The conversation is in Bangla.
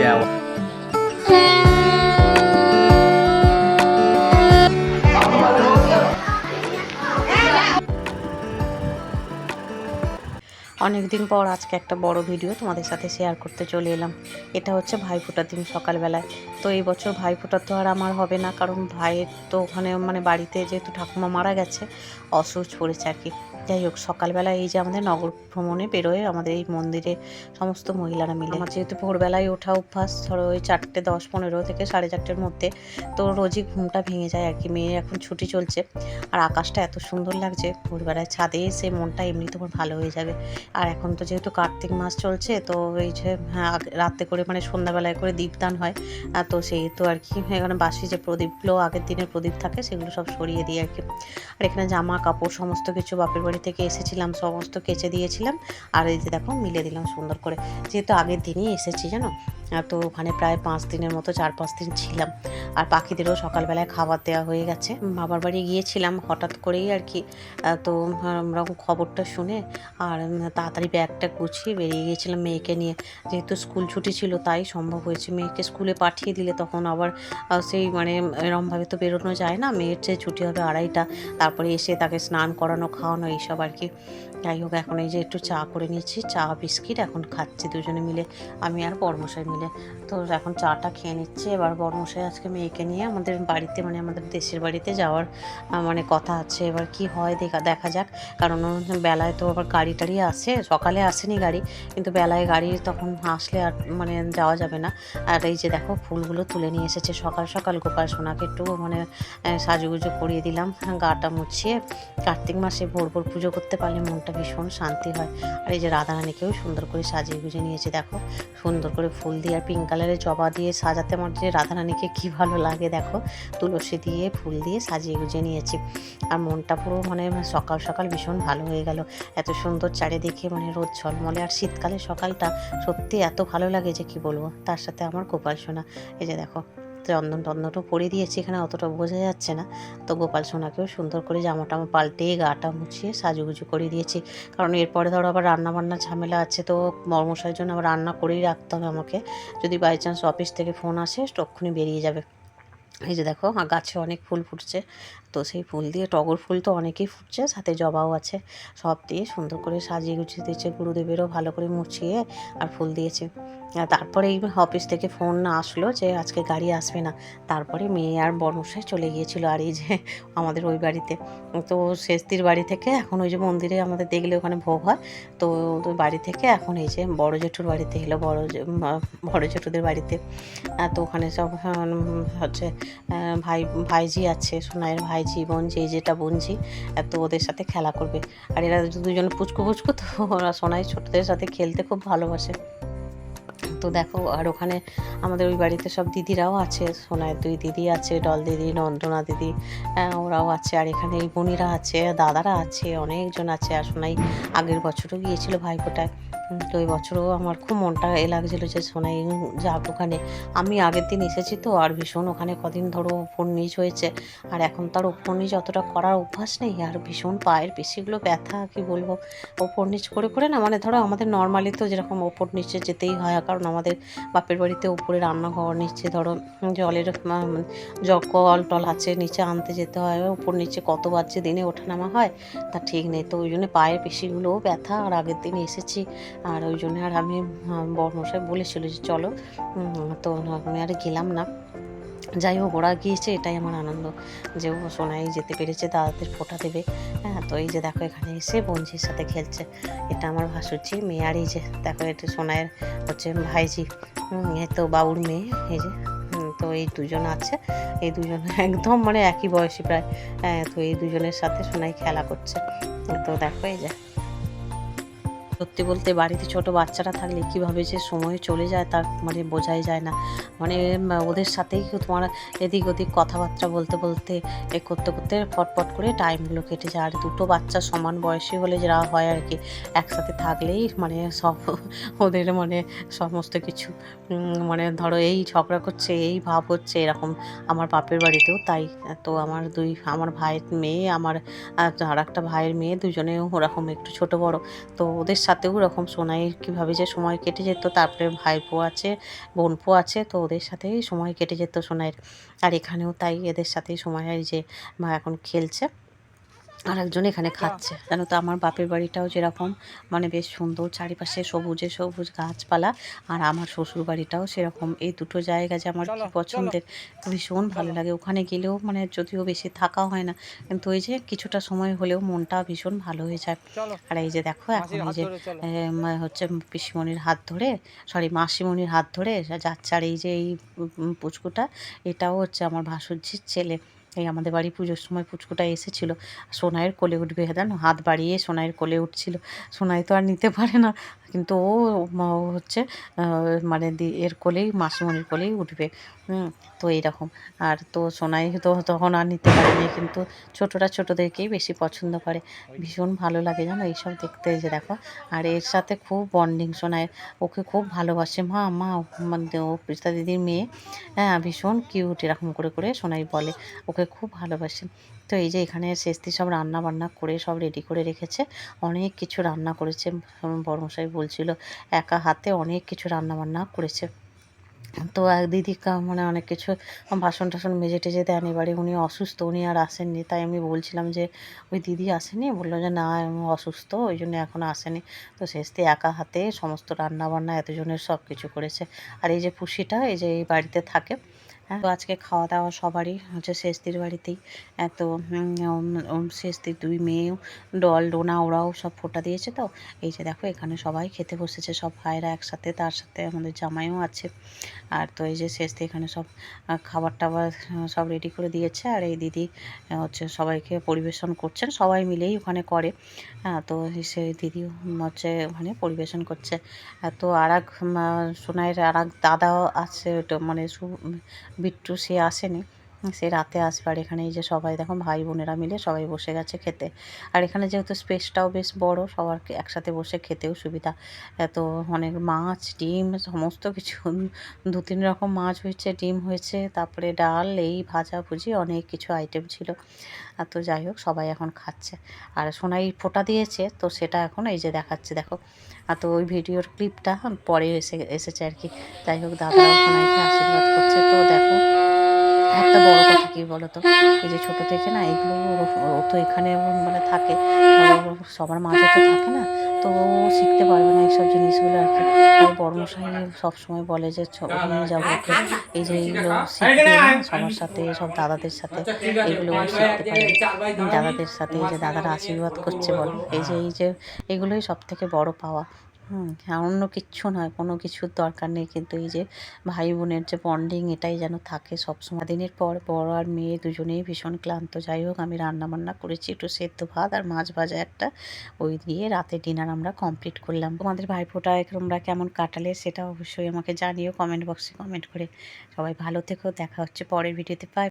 দেওয়া অনেক দিন পর আজকে একটা বড় ভিডিও তোমাদের সাথে শেয়ার করতে চলে এলাম। এটা হচ্ছে ভাইফোঁটার দিন সকালবেলায়। তো এই বছর ভাইফোঁটা তো আর আমার হবে না, কারণ ভাইয়ের তো ওখানে মানে বাড়িতে যেহেতু ঠাকুমা মারা গেছে অসুস্থ পড়েছে আর কি। যাই হোক সকালবেলা এই যে আমাদের নগর ভ্রমণে বেরোয় আমাদের এই মন্দিরে সমস্ত মহিলারা মিলে। আমার যেহেতু ভোরবেলায় ওঠা অভ্যাস, ধরো ওই চারটে দশ পনেরো থেকে সাড়ে চারটের মধ্যে, তো রোজই ঘুমটা ভেঙে যায় আর কি মেয়ে এখন ছুটি চলছে। আর আকাশটা এত সুন্দর লাগছে, ভোরবেলায় ছাদে এসে মনটা এমনি তোমার ভালো হয়ে যাবে। আর এখন তো যেহেতু কার্তিক মাস চলছে তো এই যে হ্যাঁ, রাতে করে মানে সন্ধ্যাবেলায় করে দীপদান হয়। তো সেই তো আর কি এখানে বাসি যে প্রদীপগুলো আগের দিনের প্রদীপ থাকে সেগুলো সব সরিয়ে দিই আর কি। আর এখানে জামা কাপড় সমস্ত কিছু বাপের বাড়ি থেকে এসেছিলাম সমস্ত কেচে দিয়েছিলাম। আর এই যে দেখো মিলে দিলাম সুন্দর করে। যেহেতু আগের দিনই এসেছি জানো? তো ওখানে প্রায় পাঁচ দিনের মতো চার পাঁচ দিন ছিলাম। আর পাখিদেরও সকালবেলায় খাবার দেওয়া হয়ে গেছে। বাবার বাড়ি গিয়েছিলাম হঠাৎ করেই আর কি। তো আমরা খবরটা শুনে আর তাড়াতাড়ি ব্যাগটা গুছিয়ে বেরিয়ে গিয়েছিলাম মেয়েকে নিয়ে। যেহেতু স্কুল ছুটি ছিল, তাই সম্ভব হয়েছে মেয়েকে স্কুলে পাঠিয়ে দিলে তখন আবার সেই মানে এরমভাবে তো বেরোনো যায় না। মেয়ের যে ছুটি হবে আড়াইটা, তারপরে এসে তাকে স্নান করানো, খাওয়ানো, এইসব আর কি। যাই হোক, এখন এই যে একটু চা করে নিচ্ছি চা, বিস্কিট, এখন খাচ্ছি দুজনে মিলে, আমি আর বর্মশাই মিলে। তো এখন চাটা খেয়ে নিচ্ছি। এবার বর্মশাই আজকে মেয়েকে নিয়ে আমাদের বাড়িতে মানে আমাদের দেশের বাড়িতে যাওয়ার মানে কথা আছে। এবার কি হয় দেখা দেখা যাক। কারণ বেলায় তো আবার গাড়ি টাড়ি আসে সকালে আসেনি গাড়ি, কিন্তু বেলায় গাড়ি তখন আসলে আর মানে যাওয়া যাবে না। আর এই যে দেখো, ফুলগুলো তুলে নিয়ে এসেছে সকাল সকাল, গোপাল সোনাকে একটু মানে সাজুগুজু করিয়ে দিলাম, গাটা মুছিয়ে। কার্তিক মাসে ভোর ভোর পুজো করতে পারলে মনটা ভীষণ শান্তি হয়। আর এই যে রাধারানীকেও সুন্দর করে সাজিয়ে গুজিয়ে নিয়েছে, দেখো। সুন্দর করে ফুল দিয়ে আর পিঙ্ক কালারের জবা দিয়ে সাজাতে আমার যে রাধারানীকে কী ভালো লাগে, দেখো। তুলসী দিয়ে ফুল দিয়ে সাজিয়ে গুজে নিয়েছি। আর মনটা পুরো মানে সকাল সকাল ভীষণ ভালো হয়ে গেল। এত সুন্দর চারিদিকে মানে রোদ ঝলমলে। আর শীতকালে সকালটা সত্যি এত ভালো লাগে যে কি বলব? তার সাথে আমার গোপাল সোনা। এই যে দেখো, চন্দন টন্দনও পরে দিয়েছি এখানে, অতটা বোঝা যাচ্ছে না। তো গোপাল সোনাকেও সুন্দর করে জামা টামা পাল্টে, গাটা মুছিয়ে সাজুগুজু করে দিয়েছি। কারণ এরপরে ধরো আবার রান্না বান্না ঝামেলা আছে, তো মর্মশার জন্য আবার রান্না করেই রাখতে হবে আমাকে। যদি বাই চান্স অফিস থেকে ফোন আসে, তক্ষুনি বেরিয়ে যাবে। এই যে দেখো গাছে অনেক ফুল ফুটছে। তো সেই ফুল দিয়ে টগর ফুল তো অনেকেই ফুটছে, সাথে জবাও আছে। সব দিয়ে সুন্দর করে সাজিয়ে গুছিয়ে দিয়েছে, গুরুদেবেরও ভালো করে মুছিয়ে আর ফুল দিয়েছে। তারপরে এই অফিস থেকে ফোন না আসলো যে আজকে গাড়ি আসবে না। তারপরে মেয়ে আর বর্মশাই চলে গিয়েছিল আর এই যে আমাদের ওই বাড়িতে। তো শেষদির বাড়ি থেকে এখন ওই যে মন্দিরে আমাদের দেখলে ওখানে ভোগ হয়। তো ওই বাড়ি থেকে এখন এই যে বড় জেঠুর বাড়িতে এলো, বড় বড় জেঠুদের বাড়িতে। তো ওখানে সব হচ্ছে ভাই, ভাইজি আছে, সোনাইয়ের ভাইজি বোনজি যেটা বোনজি আহ, তো ওদের সাথে খেলা করবে। আর এরা দুজন পুচকু পুচকু তো ওরা সোনাই ছোটদের সাথে খেলতে খুব ভালোবাসে। তো দেখো আর ওখানে আমাদের ওই বাড়িতে সব দিদিরাও আছে। সোনাইয়ের দুই দিদি আছে ডল দিদি নন্দনা দিদি আহ, ওরাও আছে। আর এখানে এই বোনিরা আছে দাদারা আছে অনেকজন আছে। আর সোনাই আগের বছরও গিয়েছিল ভাইফোঁটায়। তো এই বছরও আমার খুব মনটা এ লাগছিল যে সোনাই যাক ওখানে। আমি আগের দিন এসেছি তো আর ভীষণ ওখানে কদিন ধরো ওপর নিচ হয়েছে। আর এখন তার ওপর নিচ অতটা করার অভ্যাস নেই আর ভীষণ পায়ের পেশিগুলো ব্যথা কি বলব? ওপর নিচ করে করে না মানে ধরো আমাদের নর্মালি তো যেরকম ওপর নিচে যেতেই হয় কারণ আমাদের বাপের বাড়িতে উপরে রান্নাঘর নিচে ধরো জলের উম, জ- কল টল আছে নিচে আনতে যেতে হয় ওপর নিচে কতবার যে দিনে ওঠানামা হয় তা ঠিক নেই। তো ওই জন্য পায়ের পেশিগুলোও ব্যথা আর আগের দিন এসেছি আর ওই জন্য আর আমি বর্মশাই বলেছিল যে চলো তো আমি আর গেলাম না। যাই হোক, ওরা গিয়েছে, এটাই আমার আনন্দ যে ও সোনাই যেতে পেরেছে, দাদাদের ফোটা দেবে। হ্যাঁ তো এই যে দেখো, এখানে এসে বঞ্জির সাথে খেলছে। এটা আমার ভাসুরজি মেয়ে, আর এই যে দেখো, এটা সোনাইয়ের হচ্ছে ভাইজি এ তো বাবুর মেয়ে, এই যে তো এই দুজন আছে। এই দুজন একদম মানে একই বয়সী প্রায়। হ্যাঁ তো এই দুজনের সাথে সোনাই খেলা করছে। তো দেখো, এই যে সত্যি বলতে বাড়িতে ছোট বাচ্চারা থাকলে কীভাবে যে সময় চলে যায় তার মানে বোঝাই যায় না। মানে ওদের সাথেই তোমার এদিক ওদিক কথাবার্তা বলতে বলতে এ করতে করতে ফটফট করে টাইমগুলো কেটে যায়। আর দুটো বাচ্চা সমান বয়সী হলে যারা হয় আর কি, একসাথে থাকলেই মানে সব ওদের মানে সমস্ত কিছু মানে ধরো এই ঝগড়া করছে, এই ভাব হচ্ছে এরকম। আমার বাপের বাড়িতেও তাই। তো আমার দুই, আমার ভাইয়ের মেয়ে, আমার আর একটা ভাইয়ের মেয়ে দুজনেও ওরকম একটু ছোট বড়। তো ওদের সাথেও ওরকম সোনাই কীভাবে যে সময় কেটে যেত, তারপরে ভাইপো আছে, বোনপো আছে, তো ওদের সাথেই সময় কেটে যেত সোনাইয়ের। আর এখানেও তাই এদের সাথেই সময় যে মা এখন খেলছে। আর একজন এখানে খাচ্ছে। জানো তো আমার বাপের বাড়িটাও যেরকম মানে বেশ সুন্দর চারিপাশে সবুজে সবুজ গাছপালা আর আমার শ্বশুর বাড়িটাও সেরকম। এই দুটো জায়গা যে আমার পছন্দের ভীষণ ভালো লাগে। ওখানে গেলেও মানে যদিও বেশি থাকা হয় না কিন্তু ওই যে কিছুটা সময় হলেও মনটা ভীষণ ভালো হয়ে যায়। আর এই যে দেখো এখন এই যে হচ্ছে পিসিমণির হাত ধরে সরি মাসিমণির হাত ধরে যাচ্ছে। আর এই যে এই পুচকুটা এটাও হচ্ছে আমার ভাসুরজির ছেলে। এই আমাদের বাড়ি পুজোর সময় পুচকুটা এসেছিল। সোনাইয়ের কোলে উঠবে, জানো? হাত বাড়িয়ে সোনাইয়ের কোলে উঠছিল। সোনাই তো আর নিতে পারে না। কিন্তু ও হচ্ছে মানে এর কোলেই, মাসিমণির কোলেই উঠবে। তো এইরকম। আর তো সোনাই তো তখন আর নিতে পারেনি, কিন্তু ছোটরা ছোটদেরকেই বেশি পছন্দ করে। ভীষণ ভালো লাগে জানো এইসব দেখতে যে দেখো। আর এর সাথে খুব বন্ডিং সোনাইয়ের। ওকে খুব ভালোবাসে। মা মা মানে ও পিস্তা দিদির মেয়ে হ্যাঁ ভীষণ কিউট এরকম করে করে সোনাই বলে। ওকে খুব ভালোবাসে। তো এই যে এখানে শেষতি সব রান্না বান্না করে, সব রেডি করে রেখেছে। অনেক কিছু রান্না করেছে বড়মশাই বলছিল একা হাতে অনেক কিছু রান্না বান্না করেছে। তো এক দিদি মানে অনেক কিছু বাসন টাসন মেজে টেজে দেন। এবারে উনি অসুস্থ, উনি আর আসেননি। তাই আমি বলছিলাম যে, ওই দিদি আসেনি? বলল যে, না, আমি অসুস্থ, ওই জন্য এখনও আসেনি। তো শেষতে একা হাতে সমস্ত রান্না বান্না এতজনের সব কিছু করেছে। আর এই যে পুষিটা এই যে এই বাড়িতে থাকে হ্যাঁ। তো আজকে খাওয়া দাওয়া সবারই, হচ্ছে শেষদির বাড়িতেই। এত শেষদির দুই মেয়েও, ডল, ডোনা, ওরাও সব ফোটা দিয়েছে তো। এই যে দেখো, এখানে সবাই খেতে বসেছে, সব ভাইরা একসাথে, তার সাথে আমাদের জামাইও আছে। আর তো এই যে শেষতে এখানে সব খাবার টাবার সব রেডি করে দিয়েছে। আর এই দিদি হচ্ছে সবাইকে পরিবেশন করছেন, সবাই মিলেই ওখানে করে। তো সে দিদি হচ্ছে ওখানে পরিবেশন করছে। তো আর এক সোনাইয়ের আর এক দাদাও আছে মানে বিট্টু, সে আসেনি। সে রাতে আসবে। আর এখানে এই যে সবাই, দেখো ভাই বোনেরা মিলে সবাই বসে গেছে খেতে। আর এখানে যেহেতু স্পেসটাও বেশ বড়, সবার একসাথে বসে খেতেও সুবিধা। এত অনেক মাছ, ডিম, সমস্ত কিছু। দু তিন রকম মাছ হয়েছে, ডিম হয়েছে, তারপরে ডাল, এই ভাজা ভুজি, অনেক কিছু আইটেম ছিল। আর তো যাই হোক, সবাই এখন খাচ্ছে। আর সোনাই ফোঁটা দিয়েছে, তো সেটা এখন এই যে দেখাচ্ছে, দেখো। আর তো ওই ভিডিওর ক্লিপটা পরে এসে, এসেছে আর কি। যাই হোক দাদা সোনাইকে আশীর্বাদ করছে তো দেখো একটা বড় কথা কি বলতো? এই যে ছোটো থেকে না এগুলো ও তো এখানে মানে থাকে। সবার মাঝে তো থাকে না। তো শিখতে পারবে না এইসব জিনিসগুলো আর কি। তাই বর্মশাই সবসময় বলে যে নিয়ে যাব ওকে। এই যে এইগুলো শিখতে সবার সাথে সব দাদাদের সাথে এগুলো শিখতে পারে। দাদাদের সাথে এই যে দাদারা আশীর্বাদ করছে বলো। এই যে এই যে এগুলোই সব থেকে বড় পাওয়া। হুম। আর অন্য কিচ্ছু নয়, কোনো কিছুর দরকার নেই। কিন্তু এই যে ভাই বোনের যে বন্ডিং এটাই যেন থাকে সবসময়। দিনের পর বড় আর মেয়ে দুজনেই ভীষণ ক্লান্ত। যাই হোক, আমি রান্না বান্না করেছি, একটু সেদ্ধ ভাত আর মাছ ভাজা একটা। ওই দিয়ে রাতে ডিনার আমরা কমপ্লিট করলাম। তোমাদের ভাইফোঁটা তোমরা কেমন কাটালে সেটা অবশ্যই আমাকে জানিও কমেন্ট বক্সে কমেন্ট করে। সবাই ভালো থেকো, দেখা হচ্ছে পরের ভিডিওতে পাই